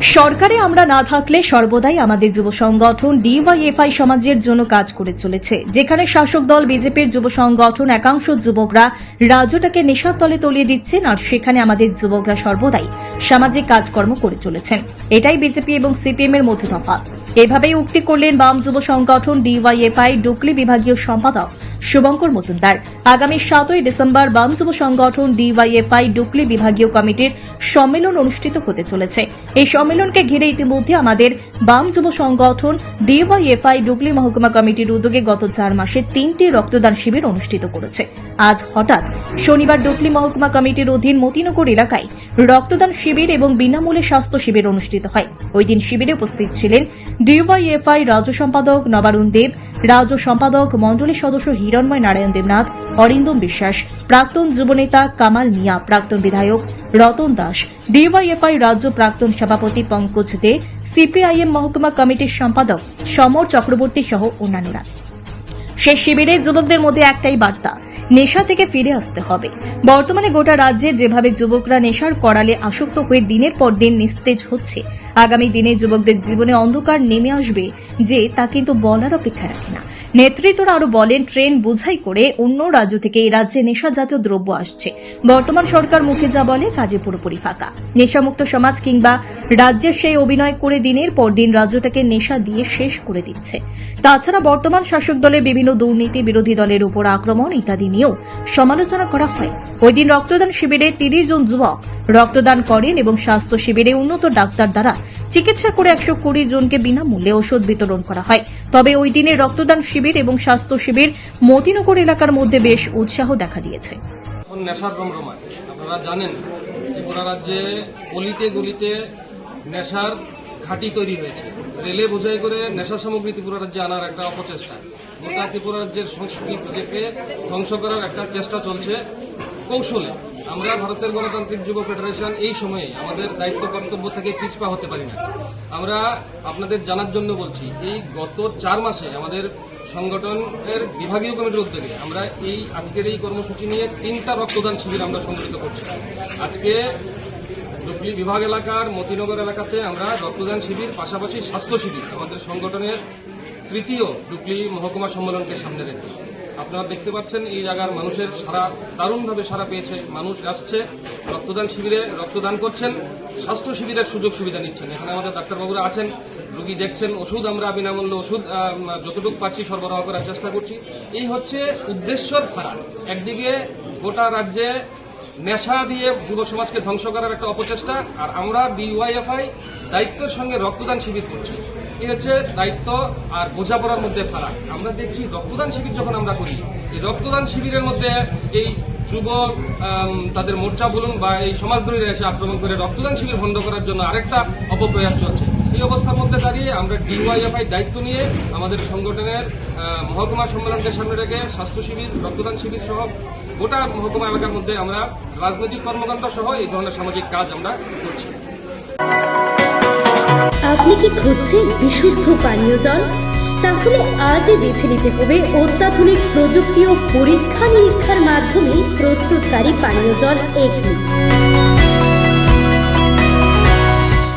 সরকারে আমরা না থাকলে সর্বদাই আমাদের যুব সংগঠন ডিওয়াইএফআই সমাজের জন্য কাজ করে চলেছে। যেখানে শাসক দল, বিজেপির যুব সংগঠন, একাংশ যুবকরা রাজ্যটাকে নেশার তলে তলিয়ে দিচ্ছেন আর সেখানে আমাদের যুবকরা সর্বদাই সামাজিক কাজকর্ম করে চলেছেন। এটাই বিজেপি এবং সিপিএম এর মধ্যে তফাৎ। এভাবেই উক্তি করলেন বাম যুব সংগঠন ডিওয়াইএফআই, ডুকলি বিভাগীয় সম্পাদক শুভঙ্কর মজুমদার। আগামী সাতই ডিসেম্বর বাম যুব সংগঠন ডিওয়াইএফআই ডুকলি বিভাগীয় কমিটির সম্মেলন অনুষ্ঠিত হতে চলেছে। এই সম্মেলনকে ঘিরে ইতিমধ্যে আমাদের বাম যুব সংগঠন ডিওয়াইএফআই ডুকলি মহকুমা কমিটির উদ্যোগে গত চার মাসে তিনটি রক্তদান শিবির অনুষ্ঠিত করেছে। আজ হঠাৎ শনিবার ডুকলি মহকুমা কমিটির অধীন মতিনগর এলাকায় রক্তদান শিবির এবং বিনামূল্যে স্বাস্থ্য শিবির অনুষ্ঠিত হয়। ওই দিন শিবিরে উপস্থিত ছিলেন ডিওয়াইএফআই রাজ্য সম্পাদক নবারুণ দেব, রাজ্য সম্পাদক মণ্ডলী সদস্য হিরণময় নারায়ণ দেবনাথ, অরিন্দম বিশ্বাস, প্রাক্তন যুবনেতা কামাল মিয়া, প্রাক্তন বিধায়ক রতন দাস, ডিওয়াইএফআই রাজ্য প্রাক্তন সভাপতি পঙ্কজ দে, সিপিআইএম মহকুমা কমিটির সম্পাদক সমর চক্রবর্তী সহ অন্যান্যরা। সে শিবিরে যুবকদের মধ্যে একটাই বার্তা নেশা থেকে ফিরে আসতে হবে। বর্তমানে গোটা রাজ্যের যেভাবে যুবকরা নেশার করালে আসক্ত হয়ে দিনের পর দিন নিস্তেজ হচ্ছে, আগামী দিনে যুবকদের জীবনে অন্ধকার নেমে আসবে যে তা কিন্তু বলার অপেক্ষা রাখে না। নেতৃত্বরা আরও বলেন, ট্রেন বোঝাই করে অন্য রাজ্য থেকে এই রাজ্যে নেশা জাতীয় দ্রব্য আসছে। বর্তমান সরকার মুখে যা বলে, কাজে পুরোপুরি ফাঁকা। নেশামুক্ত সমাজ কিংবা রাজ্যের সেই অভিনয় করে দিনের পর দিন রাজ্যটাকে নেশা দিয়ে শেষ করে দিচ্ছে। তাছাড়া বর্তমান শাসক দলের বিভিন্ন দুর্নীতি বিরোধী দলের উপর আক্রমণ ইত্যাদি নিয়েও সমালোচনা করা হয়। ওই দিন রক্তদান শিবিরে তিরিশ জন যুবক রক্তদান করেন এবং স্বাস্থ্য শিবিরে উন্নত ডাক্তার দ্বারা চিকিৎসা করে একশো কুড়ি জনকে বিনামূল্যে ওষুধ বিতরণ করা হয়। তবে ওই দিনে রক্তদান শিবির এবং স্বাস্থ্য শিবির মতিনগর এলাকার মধ্যে বেশ উৎসাহ দেখা দিয়েছে। আপনারা জানেন ত্রিপুরা রাজ্যে গলিতে গলিতে নেশার ঘাঁটি তৈরি হয়েছে। রেলে বোঝাই করে নেশা সামগ্রী ত্রিপুরা রাজ্যে আনার একটা অপচেষ্টা। গোটা ত্রিপুরা রাজ্যের সংস্কৃতিকে ধ্বংস করার একটা চেষ্টা চলছে। কৌশলে আমরা ভারতের গণতান্ত্রিক যুব ফেডারেশন এই সময়ে আমাদের দায়িত্ব কর্তব্য থেকে পিছপা হতে পারি না। আমরা আপনাদের জানার জন্য বলছি, এই গত চার মাসে আমাদের সংগঠনের বিভাগীয় কমিটির উদ্যোগে আমরা এই আজকের এই কর্মসূচি নিয়ে তিনটা রক্তদান শিবির আমরা সংগঠিত করছি। আজকে ডুবলি বিভাগ এলাকার মতিনগর এলাকাতে আমরা রক্তদান শিবির, পাশাপাশি স্বাস্থ্য শিবির, আমাদের সংগঠনের তৃতীয় ডুবলি মহকুমা সম্মেলনকে সামনে রেখে। আপনারা দেখতে পাচ্ছেন এই জায়গার মানুষের সারা, দারুণভাবে সারা পেয়েছে, মানুষ আসছে, রক্তদান শিবিরে রক্তদান করছেন, স্বাস্থ্য শিবিরের সুযোগ সুবিধা নিচ্ছেন। এখানে আমাদের ডাক্তারবাবুরা আছেন, রুগী দেখছেন, ওষুধ আমরা বিনামূল্যে ওষুধ যতটুকু পাচ্ছি সরবরাহ করার চেষ্টা করছি। এই হচ্ছে উদ্দেশ্যর ফারাক। একদিকে গোটা রাজ্যে নেশা দিয়ে যুব সমাজকে ধ্বংস করার একটা অপচেষ্টা, আর আমরা ডিওয়াইএফআই দায়িত্বের সঙ্গে রক্তদান শিবির করছি। এই হচ্ছে দায়িত্ব আর বোঝাপড়ার মধ্যে ফারাক। আমরা দেখছি রক্তদান শিবির যখন আমরা করি, এই রক্তদান শিবিরের মধ্যে এই যুবক তাদের মোর্চা বলুন বা এই সমাজদ্রোহীরা এসে আক্রমণ করে রক্তদান শিবির বন্ধ করার জন্য আরেকটা অপপ্রয়াস চলছে। এই অবস্থার মধ্যে দাঁড়িয়ে আমরা ডিওয়াইএফআই দায়িত্ব নিয়ে আমাদের সংগঠনের মহকুমা সম্মেলনকে সামনে রেখে স্বাস্থ্য শিবির, রক্তদান শিবির সহ গোটা মহকুমা এলাকার মধ্যে আমরা রাজনৈতিক কর্মকাণ্ড সহ এই ধরনের সামাজিক কাজ আমরা করছি। আপনি কি খুঁজছেন বিশুদ্ধ পানীয় জল? তাহলে আজই বেছে নিতে হবে অত্যাধুনিক প্রযুক্তি ও পরীক্ষা নিরীক্ষার মাধ্যমে প্রস্তুতকারী পানীয় জল এগনি